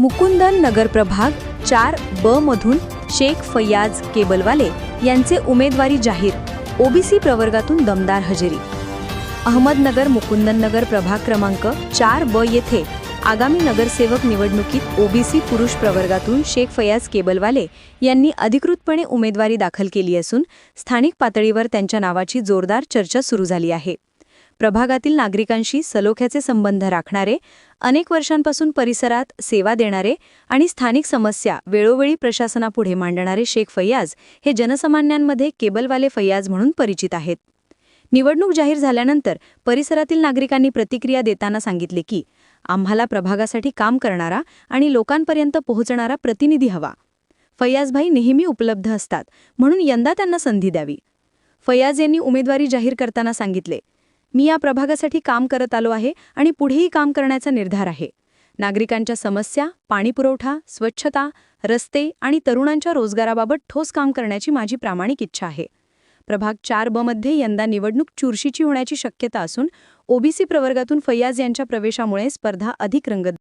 मुकुंदन नगर प्रभाग चार ब मधून शेख फैयाज केबलवाले यांचे उमेदवारी जाहीर ओबीसी प्रवर्गातून दमदार हजेरी. अहमदनगर मुकुंदन नगर प्रभाग क्रमांक चार ब येथे आगामी नगरसेवक निवडणुकीत ओबीसी पुरुष प्रवर्गातून शेख फयाज केबलवाले यांनी अधिकृतपणे उमेदवारी दाखल केली असून स्थानिक पातळीवर त्यांच्या नावाची जोरदार चर्चा सुरू झाली आहे. प्रभागातील नागरिकांशी सलोख्याचे संबंध राखणारे अनेक वर्षांपासून परिसरात सेवा देणारे आणि स्थानिक समस्या वेळोवेळी प्रशासनापुढे मांडणारे शेख फैयाज हे जनसामान्यांमध्ये केबलवाले फैयाज म्हणून परिचित आहेत. निवडणूक जाहीर झाल्यानंतर परिसरातील नागरिकांनी प्रतिक्रिया देताना सांगितले की आम्हाला प्रभागासाठी काम करणारा आणि लोकांपर्यंत पोहोचणारा प्रतिनिधी हवा. फैयाजभाई नेहमी उपलब्ध असतात म्हणून यंदा त्यांना संधी द्यावी. फैयाज यांनी उमेदवारी जाहीर करताना सांगितले मी या प्रभागासाठी काम करत आलो आहे आणि पुढेही काम करण्याचा निर्धार आहे. नागरिकांच्या समस्या पाणीपुरवठा स्वच्छता रस्ते आणि तरुणांच्या रोजगाराबाबत ठोस काम करण्याची माझी प्रामाणिक इच्छा आहे. प्रभाग चार ब मध्ये यंदा निवडणूक चुरशीची होण्याची शक्यता असून ओबीसी प्रवर्गातून फैयाज यांच्या प्रवेशामुळे स्पर्धा अधिक रंगत